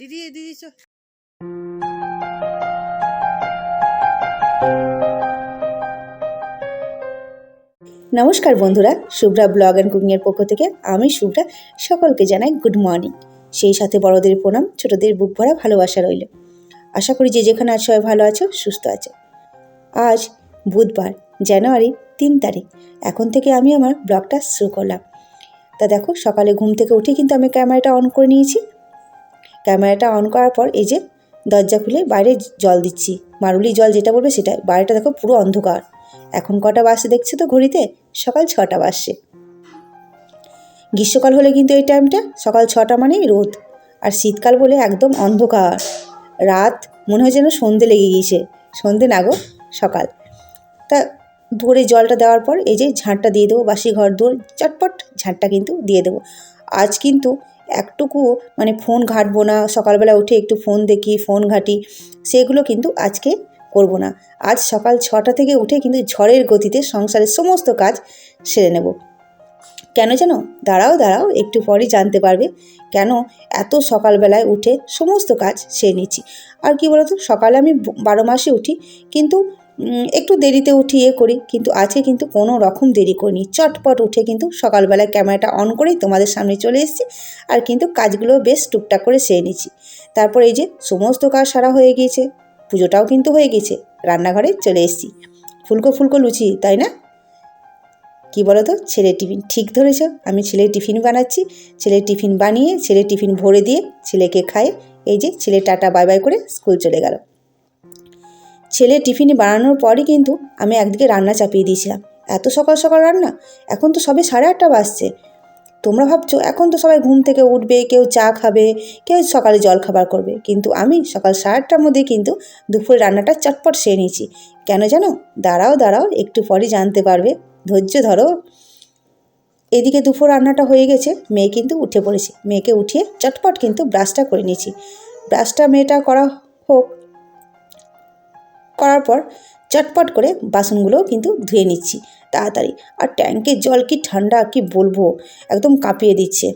দিদি দিদি, চ নমস্কার বন্ধুরা, শুভ্রা ব্লগ অ্যান্ড কুকিংয়ের পক্ষ থেকে আমি শুভ্রা, সকলকে জানাই গুড মর্নিং। সেই সাথে বড়দের প্রণাম, ছোটদের বুক ভরা ভালোবাসা রইল। আশা করি যে যেখানে আছো, সবাই ভালো আছো, সুস্থ আছো। আজ বুধবার, জানুয়ারি তিন তারিখ। এখন থেকে আমি আমার ব্লগটা শুরু করলাম। তা দেখো, সকালে ঘুম থেকে উঠে কিন্তু আমি ক্যামেরাটা অন করে নিয়েছি। ক্যামেরাটা অন করার পর এই যে দরজা খুলে বাইরে জল দিচ্ছি। মারুলি জল যেটা বলবে সেটা, বাইরেটা দেখো পুরো অন্ধকার। এখন কটা বাজছে দেখছ তো ঘড়িতে? সকাল ছটা বাজছে। গ্রীষ্মকাল হলে কিন্তু এই টাইমটা সকাল ছটা মানেই রোদ। আর শীতকাল বলে একদম অন্ধকার। রাত মনে হয় যেন সন্ধে লেগে গিয়েছে। সন্ধে না গো, সকাল। তা ধরে জলটা দেওয়ার পর এই যে ঝাঁটটা দিয়ে দেবো, বাসি ঘর দূর, চটপট ঝাঁটটা কিন্তু দিয়ে দেবো। আজ কিন্তু একটুকু মানে ফোন ঘাঁটবো না, সকালবেলা উঠে একটু ফোন দেখি, ফোন ঘাঁটি, সেগুলো কিন্তু আজকে করব না। আজ সকাল ছটা থেকে উঠে কিন্তু ঝড়ের গতিতে সংসারের সমস্ত কাজ সেরে নেব। কেন জানো দাঁড়াও দাঁড়াও, একটু পরই জানতে পারবে। কেন এত সকালবেলায় উঠে সমস্ত কাজ সেরে নিচ্ছি? আর কি বলতো? সকালে আমি বারো মাসে উঠি, কিন্তু একটু দেরিতে উঠি ইয়ে করি। কিন্তু আজকে কিন্তু কোনো রকম দেরি করিনি। চটপট উঠে কিন্তু সকালবেলায় ক্যামেরাটা অন করেই তোমাদের সামনে চলে এসেছি আর কিন্তু কাজগুলো বেশ টুকটাক করে সেরে নিচ্ছি তারপর এই যে সমস্ত কাজ সারা হয়ে গিয়েছে, পুজোটাও কিন্তু হয়ে গেছে রান্নাঘরে চলে এসেছি। ফুলকো ফুলকো লুচি, তাই না? কি বলো তো ছেলে টিফিন, ঠিক ধরেছ। আমি ছেলের টিফিন বানাচ্ছি, ছেলের টিফিন বানিয়ে ছেলে টিফিন ভরে দিয়ে ছেলেকে খায় এই যে ছেলে টাটা বাই বাই করে স্কুল চলে গেল। ছেলে টিফিন বানানোর পরই কিন্তু আমি একদিকে রান্না চাপিয়ে দিয়েছিলাম। এত সকাল সকাল রান্না? এখন তো সবে সাড়ে আটটা বাজছে। তোমরা ভাবছ, এখন তো সবাই ঘুম থেকে উঠবে, কেউ চা খাবে, কেউ সকালে জল খাবার করবে। কিন্তু আমি সকাল সাড়ে আটটার মধ্যে কিন্তু দুপুরে রান্নাটা চটপট সেরে নিয়েছি। কেন জানো? দাঁড়াও দাঁড়াও, একটু পরই জানতে পারবে। ধৈর্য ধরো। এদিকে দুপুর রান্নাটা হয়ে গেছে, মেয়ে কিন্তু উঠে পড়েছে। মেয়েকে উঠিয়ে চটপট কিন্তু ব্রাশটা করে নিয়েছি। ব্রাশটা মেয়েটা করা হোক করার পর চটপট করে বাসনগুলোও কিন্তু ধুয়ে নিচ্ছি। তাড়াতাড়ি। আর ট্যাঙ্কের জল কি ঠান্ডা কি বলব? একদম কাঁপিয়ে দিচ্ছে।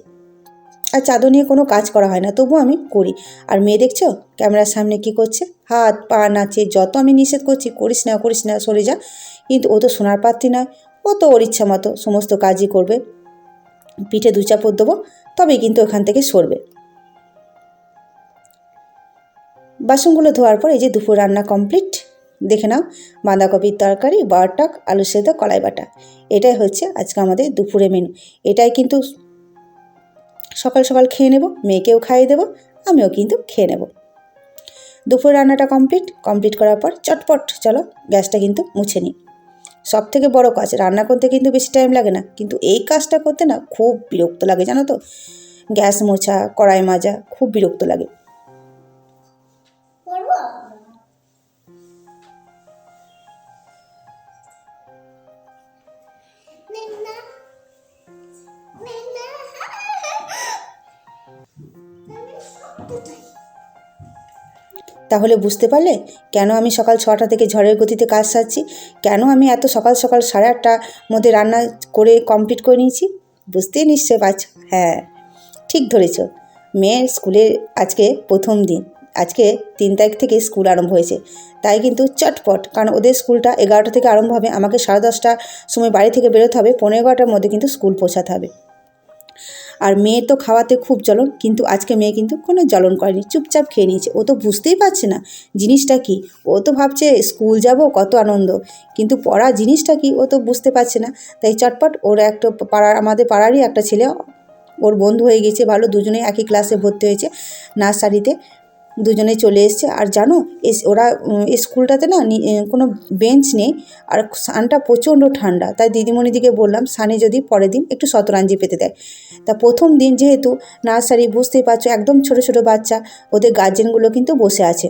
আর চাদর নিয়ে কোনো কাজ করা হয় না, তবুও আমি করি। আর মেয়ে দেখছ? ক্যামেরার সামনে কি করছে? হাত, পা নাচে, যত আমি নিষেধ করছি, করিস না করিস না, সরে যা। কিন্তু ও তো সোনার পাত্রী নয়, ও তো ওর ইচ্ছা মতো সমস্ত কাজই করবে। পিঠে দু চাপড় দেবো, তবেই কিন্তু ওখান থেকে সরবে। বাসনগুলো ধোয়ার পর এই যে দুপুর রান্না কমপ্লিট দেখে নাও, বাঁধাকপির তরকারি, বারটাক, আলু সেদ্ধ, কলাই বাটা। এটাই হচ্ছে আজকে আমাদের দুপুরে মেনু এটাই কিন্তু সকাল সকাল খেয়ে নেব, মেয়েকেও খাইয়ে দেবো, আমিও কিন্তু খেয়ে নেব। দুপুর রান্নাটা কমপ্লিট কমপ্লিট করার পর চটপট, চলো গ্যাসটা কিন্তু মুছে নিই। সব থেকে বড় কাজ, রান্না করতে কিন্তু বেশি টাইম লাগে না, কিন্তু এই কাজটা করতে না খুব বিরক্ত লাগে, জানো তো? গ্যাস মোছা, কড়াই মাজা, খুব বিরক্ত লাগে। তাহলে বুঝতে পারলে কেন আমি সকাল ছটা থেকে ঝড়ের গতিতে কাজ সারছি? কেন আমি এত সকাল সকাল সাড়ে আটটার মধ্যে রান্না করে কমপ্লিট করে নিয়েছি? বুঝতেই নিশ্চয় পারছ। হ্যাঁ ঠিক ধরেছ। মেয়ের স্কুলের আজকে প্রথম দিন। আজকে তিন তারিখ থেকে স্কুল আরম্ভ হয়েছে। তাই কিন্তু চটপট, কারণ ওদের স্কুলটা এগারোটা থেকে আরম্ভ হবে। আমাকে সাড়ে দশটার সময় বাড়ি থেকে বেরোতে হবে। পনেরো এগারোটার মধ্যে কিন্তু স্কুল পৌঁছাতে হবে। আর মেয়ে তো খাওয়াতে খুব জ্বলন, কিন্তু আজকে মেয়ে কিন্তু কোনো জ্বলন করেনি, চুপচাপ খেয়ে নিয়েছে। ও তো বুঝতেই পারছে না জিনিসটা কি। ও তো ভাবছে স্কুল যাব, কত আনন্দ। কিন্তু পড়া জিনিসটা কি, ও তো বুঝতে পারছে না। তাই চটপট ওর একটা পাড়ার আমাদের পাড়ারই একটা ছেলে, ওর বন্ধু হয়ে গেছে, ভালো দুজনেই একই ক্লাসে ভর্তি হয়েছে নার্সারিতে দুজনে চলে এসছে। আর জানো, এস, ওরা স্কুলটাতে না কোনো বেঞ্চ নেই আর সানটা প্রচণ্ড ঠান্ডা। তাই দিদিমণিদিকে বললাম, সানে যদি পরের দিন একটু শতরাঞ্জি পেতে দেয়। তা প্রথম দিন যেহেতু নার্সারি, বুঝতেই পারছ, একদম ছোট ছোট বাচ্চা, ওদের গার্জেনগুলো কিন্তু বসে আছে।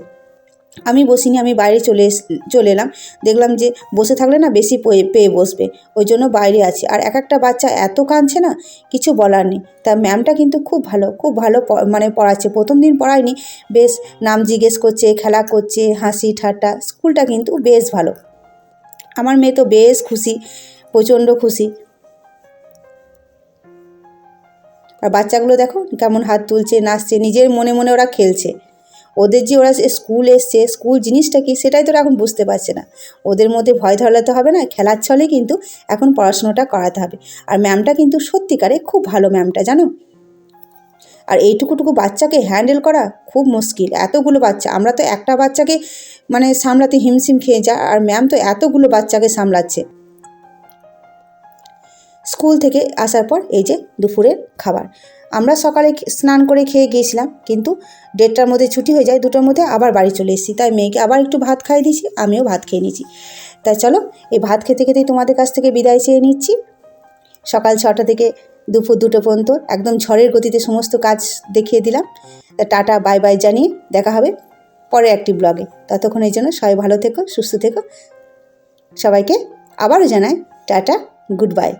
আমি বসিনি, আমি বাইরে চলে চলে এলাম। দেখলাম যে বসে থাকলে না বেশি পেয়ে বসবে। ওই জন্য বাইরে আছি। আর এক একটা বাচ্চা এত কাঁদছে না, কিছু বলার নেই। তা ম্যামটা কিন্তু খুব ভালো খুব ভালো মানে পড়াচ্ছে। প্রথম দিন পড়ায়নি, বেশ নাম জিজ্ঞেস করছে, খেলা করছে, হাসি ঠাট্টা, স্কুলটা কিন্তু বেশ ভালো। আমার মেয়ে তো বেশ খুশি, প্রচণ্ড খুশি। আর বাচ্চাগুলো দেখো কেমন হাত তুলছে, নাচছে, নিজের মনে মনে ওরা খেলছে। ওদের যে ওরা স্কুল এসছে, স্কুল জিনিসটা কি সেটাই তো এখন বুঝতে পারছে না। ওদের মধ্যে ভয় ধরাতে হবে না, খেলার ছলে কিন্তু এখন পড়াশোনাটা করাতে হবে। আর ম্যামটা কিন্তু সত্যিকারে খুব ভালো ম্যামটা জানো? আর এইটুকুটুকু বাচ্চাকে হ্যান্ডেল করা খুব মুশকিল। এতগুলো বাচ্চা, আমরা তো একটা বাচ্চাকে মানে সামলাতে হিমশিম খেয়ে যা, আর ম্যাম তো এতগুলো বাচ্চাকে সামলাচ্ছে। স্কুল থেকে আসার পর এই যে দুপুরের খাবার। আমরা সকালে স্নান করে খেয়ে গিয়েছিলাম, কিন্তু দেড়টার মধ্যে ছুটি হয়ে যায়, দুটোর মধ্যে আবার বাড়ি চলে এসেছি। তাই মেয়েকে আবার একটু ভাত খাইয়ে দিয়েছি, আমিও ভাত খেয়ে নিয়েছি। তাই চলো, এই ভাত খেতে খেতেই তোমাদের কাছ থেকে বিদায় চেয়ে নিচ্ছি। সকাল ছটা থেকে দুপুর দুটো পর্যন্ত একদম ঝড়ের গতিতে সমস্ত কাজ দেখিয়ে দিলাম। তা টাটা, বাই বাই জানিয়ে দেখা হবে পরে একটি ব্লগে। ততক্ষণ এই জন্য সবাই ভালো থেকো, সুস্থ থেকো। সবাইকে আবারও জানাই, টাটা, গুড বাই।